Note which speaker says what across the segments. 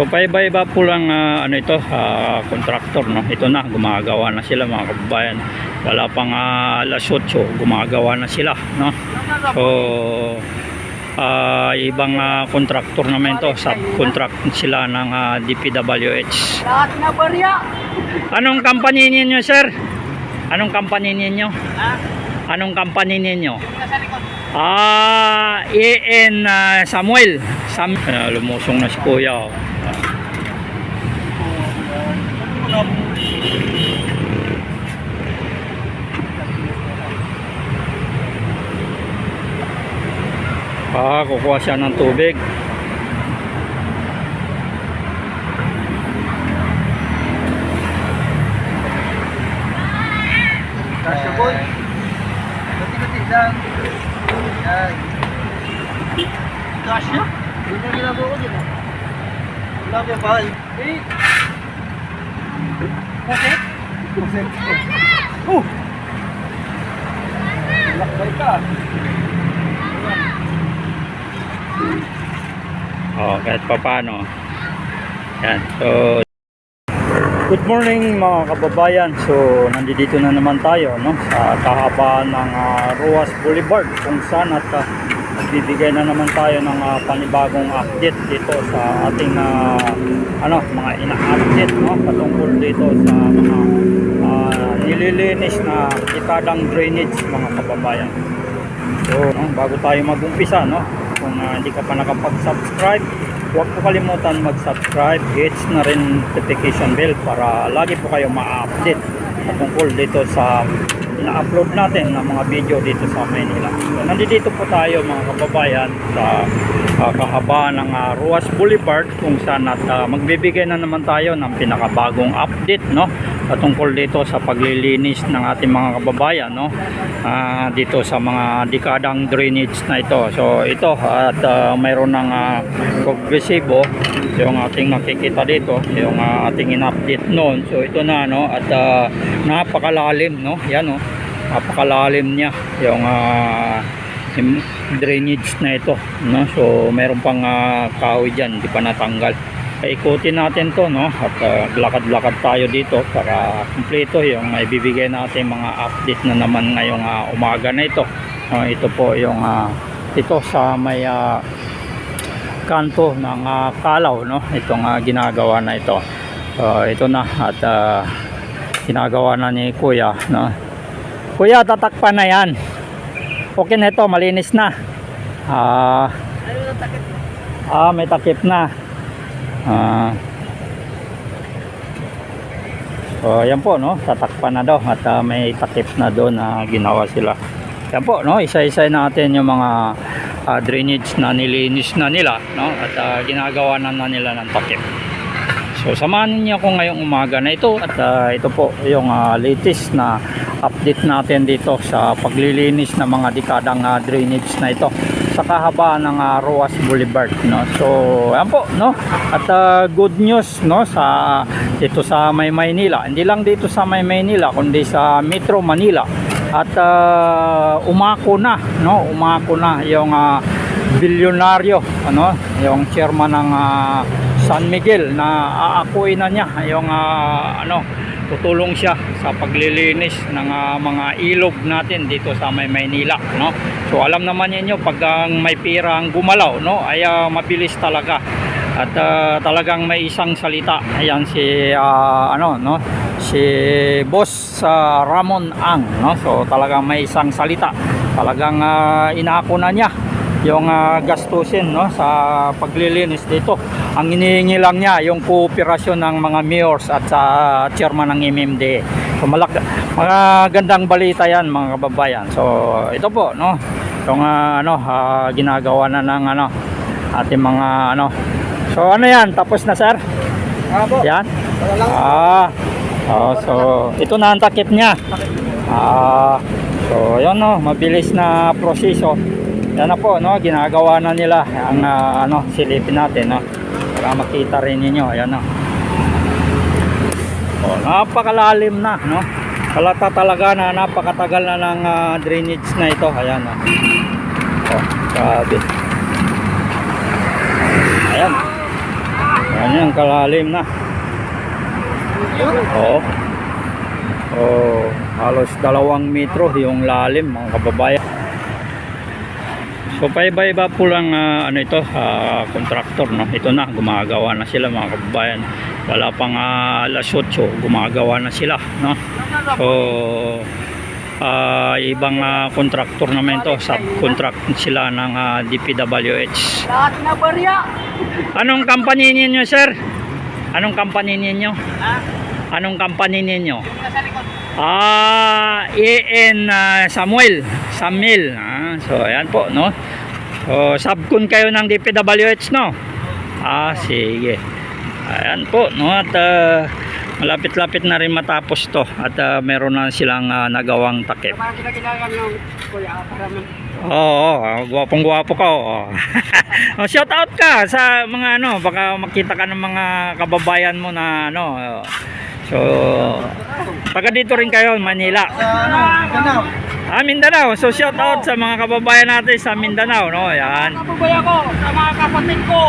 Speaker 1: So paiba-iba po lang ah, ano ito, ah, contractor no. Ito na gumagawa na sila mga kababayan. Wala pang uh, alas 8, gumagawa na sila no. So ah, ibang ah, contractor naman to, subcontract sila ng ah, DPWH.
Speaker 2: Lahat na barya.
Speaker 1: Anong company ninyo, sir? Anong company ninyo? Anong company ninyo? Ah, EN ah, Samuel. Sam Ah, lumusong na si Kuya. oh. Ah, kukuha siya ng tubig.
Speaker 2: Kasya boy. Buti-buti lang. Yan. Kasya? Yun ang ginagawa ko dyan. ah. Wala ko bahal. Eh. Kasi? Kasi. Oh! Lakbay.
Speaker 1: Oh, kahit pa paano. Yan. So, good morning mga kababayan. So, nandito na naman tayo no, sa kahabaan ng ah, Ruas Boulevard kung saan at ah, magbibigay na naman tayo ng ah, panibagong update dito sa ating ah, ano, mga ina-update no, patungkol dito sa mga ah, nililinis na kitadang drainage mga kababayan. So, no, bago tayo mag-umpisa, no, kung ah, hindi ka pa nakapag-subscribe, huwag po kalimutan mag-subscribe, hits na rin notification bell para lagi po kayo ma-update patungkol dito sa ina-upload natin ng mga video dito sa Manila. So, nandito po tayo mga kababayan sa ah, kahabaan ng ah, Ruas Boulevard kung saan at ah, magbibigay na naman tayo ng pinakabagong update no patungkol dito sa paglilinis ng ating mga kababayan no Ah, dito sa mga dekadang drainage na ito. So ito at ah, mayroon ng uh, yung ating nakikita dito, yung ah, ating in-update noon. So ito na no at ah, napakalalim no. Yan no. Napakalalim niya yung yung drainage na ito no. So mayroon pang ah, kahoy diyan, di pa natanggal. Ikutin natin to no at ah, lakad-lakad tayo dito para kumpleto yung ibibigay natin mga update na naman ngayong ah, umaga na ito. Ah, ito po yung ah, ito sa may ah, kanto ng ah, Kalaw no itong ah, ginagawa na ito. So, ito na at ah, ginagawa na ni Kuya no. Kuya tatakpan na yan. Okay na ito, malinis na. Ah, ah may takip na. Ah. So, yan po, no? Tatakpan na daw at ah, may takip na doon na ginawa sila. Yan po, no? Isa-isa natin yung mga ah, drainage na nilinis na nila, no? At ah, ginagawa na, na nila ng takip. So, samahan niyo ako ngayong umaga na ito at ah, ito po yung ah, latest na update natin dito sa paglilinis ng mga dekadang ah, drainage na ito sa kahabaan ng ah, Roas Boulevard no? So yan po no? At ah, good news no? Sa dito sa May Maynila. Hindi lang dito sa May Maynila kundi sa Metro Manila. At ah, umako na no? Umako na yung ah, bilyonaryo ano? Yung chairman ng ah, San Miguel na aakuin na niya yung ah, ano tutulong siya sa paglilinis ng ah, mga ilog natin dito sa may Maynila no? So alam naman niyo pag ang may pira ang gumalaw no? Ay ah, mabilis talaga. At ah, talagang may isang salita. Ayan si ah, ano no? Si boss ah, Ramon Ang no? So talagang may isang salita. Talagang ah, inaako na niya yung ah, gastusin no sa paglilinis dito. Ang hinihingi lang niya yung kooperasyon ng mga mayors at sa chairman ng MMDA. So malak mga gandang balita 'yan mga kababayan. So ito po no yung ah, ano ah, ginagawa na ng ano ating mga ano. So ano 'yan? Tapos na sir?
Speaker 2: Ah, po.
Speaker 1: Yan. Ah. Oh, so ito na ang takip niya. Ah. So yun no, mabilis na proseso. Yan na po no, ginagawa na nila ang ah, ano silipin natin no. Para makita rin niyo, ayan no. Oh, napakalalim na no. Halata talaga na napakatagal na ng ah, drainage na ito. Ayan no. Oh, grabe. Ayan. Ayan Ganyan, kalalim na. Oo. Oh, halos dalawang metro yung lalim mga kababayan. So paiba-iba po lang ah, ano ito, ah, contractor no. Ito na gumagawa na sila mga kababayan. Wala pang uh, alas 8, gumagawa na sila no. So ah, ibang ah, contractor naman ito, subcontract sila ng ah, DPWH.
Speaker 2: Lahat na barya.
Speaker 1: Anong company ninyo, sir? Anong company ninyo? Anong company ninyo?
Speaker 2: Yung nasa likod.
Speaker 1: Ah, EN ah, Samuel. Samuel. Ah, so, ayan po, no? So, subcon kayo ng DPWH, no? Ah, sige. Ayan po, no? At ah, malapit-lapit na rin matapos to. At ah, meron na silang ah, nagawang takip. Oo, oh, gwapong gwapo ka. Oh. oh, shout out ka sa mga ano, baka makita ka ng mga kababayan mo na ano. So, taga dito rin kayo, Manila.
Speaker 2: Ano?
Speaker 1: Ah, Mindanao. So, shout out sa mga kababayan natin sa Mindanao, no? Yan.
Speaker 2: Kapabaya ko sa mga kapatid ko.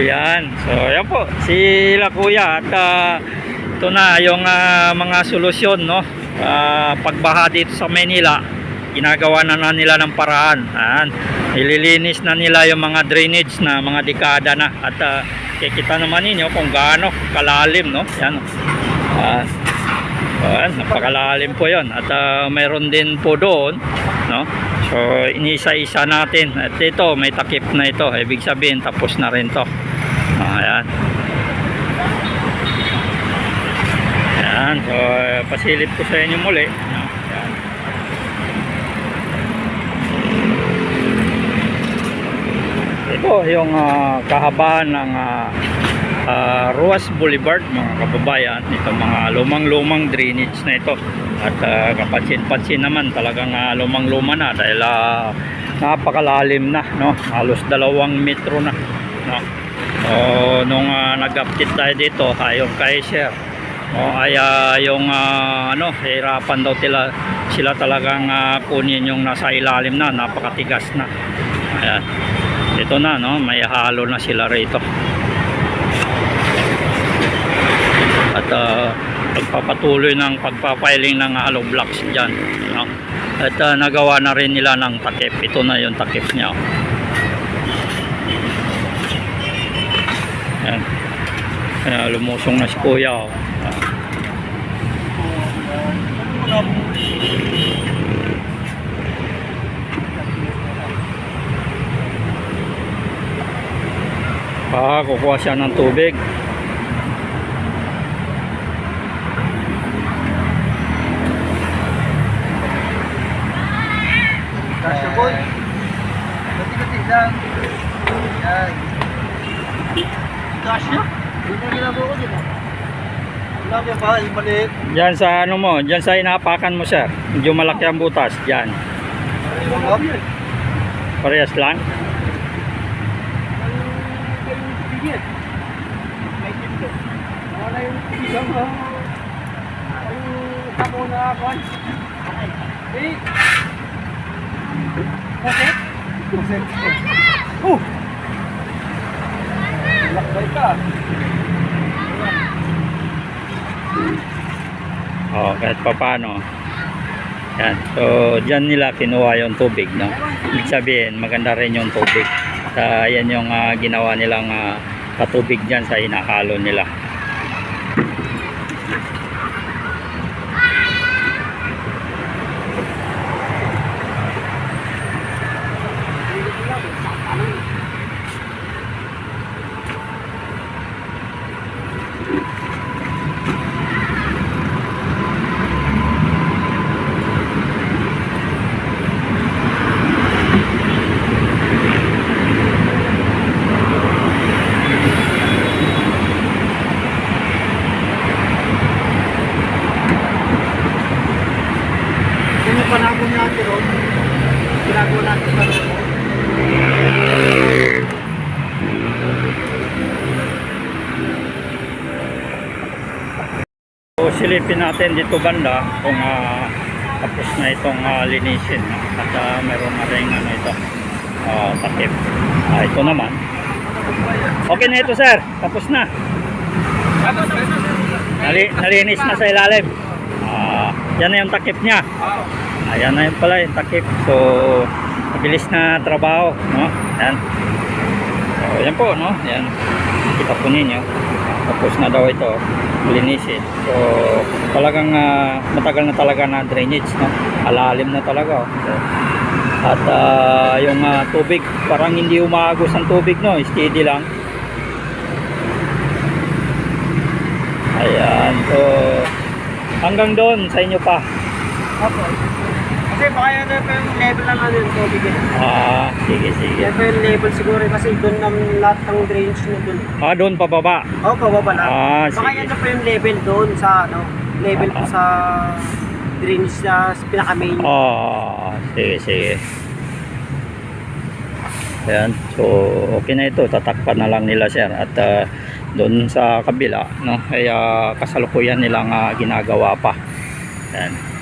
Speaker 1: Yan. So, yan po. Sila kuya at ah, ito na yung ah, mga solusyon, no? Ah, pagbaha dito sa Manila. Ginagawa na, na nila ng paraan. Yan. Ililinis na nila yung mga drainage na mga dekada na. At ah, kikita naman ninyo kung gaano kalalim, no? Yan. Ah, Ayan, napakalalim po yon at ah, mayroon din po doon no? So inisa-isa natin. At ito may takip na ito. Ibig sabihin tapos na rin to. Ah, ayan. Ayan so pasilip ko sa inyo muli no? ayan. Ito yung ah, kahabaan ng ah, ah, Ruas Boulevard mga kababayan. Itong mga lumang-lumang drainage na ito. At ah, kapansin-pansin naman talagang ah, lumang-luma na dahil ah, napakalalim na no? Halos dalawang metro na no? So nung ah, nag-update tayo dito ayon kay Sir. O ay ah, yung ah, ano hirapan daw sila sila talagang ah, kunin yung nasa ilalim na napakatigas na. Ayan ito na no? May halo na sila rito. At uh, pagpapatuloy ng pagpapiling ng hollow blocks dyan no? at uh, nagawa na rin nila ng takip. Ito na yung takip niya. Yan Kaya lumusong na si kuya oh. Ah, kukuha siya ng tubig.
Speaker 2: Kasya boy. Pati-pati lang. Yan. Kasya? Yun ang ginagawa ko dito. Ba? Yung maliit.
Speaker 1: Diyan sa ano mo, diyan sa inapakan mo sir. Medyo malaki ang butas, diyan.
Speaker 2: Bangap.
Speaker 1: Parehas lang.
Speaker 2: Wala yung isang ha. Ang ako na ako. Eh. Bakit? Bakit? Oh! Lakbay ka.
Speaker 1: Oh, kahit pa paano. Yan. So, diyan nila kinuha yung tubig, no? Ibig sabihin, maganda rin yung tubig. At yan yung ah, ginawa nilang ah, patubig diyan sa inahalo nila.
Speaker 2: Kung yung panabong natin ron, ginagawa natin sa ron.
Speaker 1: So, silipin natin dito banda kung ah, tapos na itong ah, linisin. At ah, meron na rin ano ito, ah, takip. Ah, ito naman. Okay na ito sir. Tapos na. Nali, nalinis na sa ilalim. Ah, yan na yung takip niya. Ayan na yun pala yung takip. So, mabilis na trabaho. No? Yan. So, yan po. No? Yan. Kita po ninyo. Tapos na daw ito. Linisin. So, talagang ah, matagal na talaga na drainage. No? Alalim na talaga. Oh. So, at ah, yung ah, tubig, parang hindi umaagos ang tubig. No? Steady lang. Ayan. So, hanggang doon sa inyo pa.
Speaker 2: Opo. Kasi baka yan na po yung level na ano yung tubig yun.
Speaker 1: Ah, sige, sige.
Speaker 2: Yan po yung level siguro eh, kasi doon ng lahat ng drainage na doon.
Speaker 1: Ah, doon pababa.
Speaker 2: Oo, oh, pababa lang.
Speaker 1: Ah,
Speaker 2: baka
Speaker 1: sige.
Speaker 2: yan na po yung level doon sa ano, level
Speaker 1: Ah.
Speaker 2: sa drainage na pinaka-main.
Speaker 1: Ah, sige, sige. Ayan. So, okay na ito. Tatakpan na lang nila, sir. At ah, doon sa kabila, no, ay ah, kasalukuyan nilang ah, ginagawa pa. Ayan.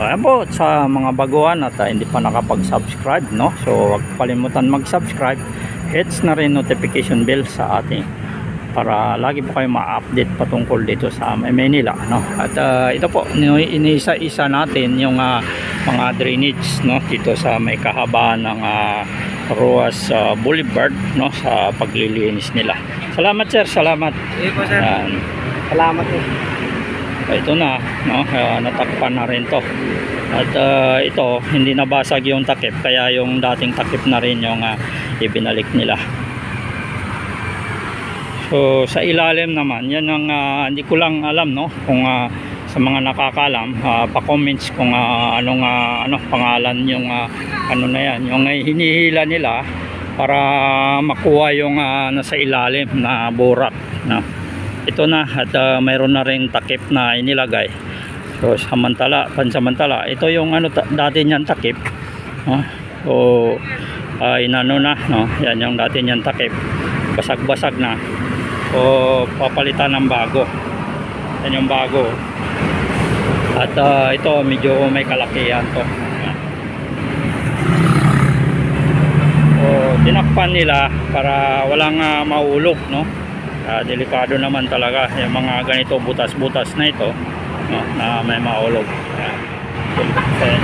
Speaker 1: Ayan po, sa mga baguhan at ah, hindi pa nakapag-subscribe, no? So, huwag kalimutan mag-subscribe. Hits na rin notification bell sa ating para lagi po kayo ma-update patungkol dito sa Manila no at ah, ito po ni- iniisa-isa natin yung ah, mga drainage no dito sa may kahabaan ng ah, Ruas ah, Boulevard no sa paglilinis nila salamat sir salamat
Speaker 2: Sige po sir.
Speaker 1: Yan.
Speaker 2: Salamat po.
Speaker 1: Ito na no? Ah, natakpan na rin to. At ah, ito hindi nabasag yung takip kaya yung dating takip na rin yung ah, ibinalik nila. So sa ilalim naman, yan ang ah, hindi ko lang alam no? Kung ah, sa mga nakakalam, ah, pa-comments kung ah, anong ah, ano pangalan yung ah, ano na yan, yung ah, hinihila nila para makuha yung ah, nasa ilalim na burak no. Ito na at ah, mayroon na ring takip na inilagay. So samantala, pansamantala, ito yung ano dati niyan takip. No? So ah, inano na no, yan yung dati niyan takip. Basag-basag na o papalitan ng bago yan yung bago at ah, ito medyo may kalakihan to Yan. o tinakpan nila para walang uh, maulog no Ah, delikado naman talaga yung mga ganito butas-butas na ito no, na may maulog Yan. So, yan.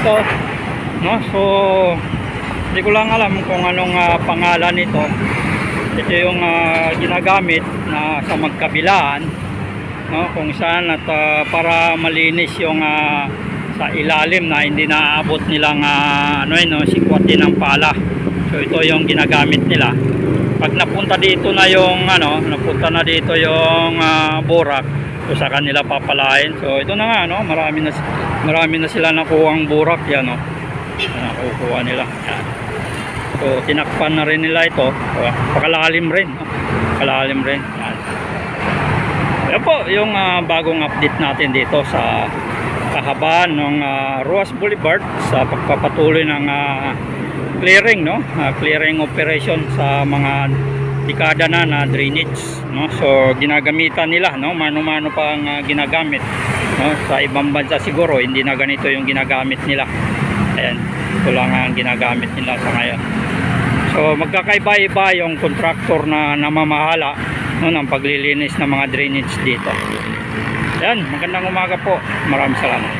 Speaker 1: ito no so hindi ko lang alam kung anong ah, pangalan nito ito yung ah, ginagamit na sa magkabilaan no kung saan at ah, para malinis yung ah, sa ilalim na hindi naaabot nilang ah, ano yun no sikwatin ng pala so ito yung ginagamit nila pag napunta dito na yung ano napunta na dito yung ah, borak so sa kanila papalain so ito na nga no marami na marami na sila nakuhang burak yan no nakukuha nila yan. so tinakpan na rin nila ito pakalalim rin no? pakalalim rin yan. Yan po yung ah, bagong update natin dito sa kahabaan ng ah, Ruas Boulevard sa pagpapatuloy ng ah, clearing no? Ah, clearing operation sa mga dekada na na drainage no? So ginagamitan nila no? Mano-mano pa ang ah, ginagamit no? Sa ibang bansa siguro hindi na ganito yung ginagamit nila. Ayan ito lang ang ginagamit nila sa ngayon. So magkakaiba-iba yung contractor na namamahala no ng paglilinis ng mga drainage dito. Ayan magandang umaga po. Maraming salamat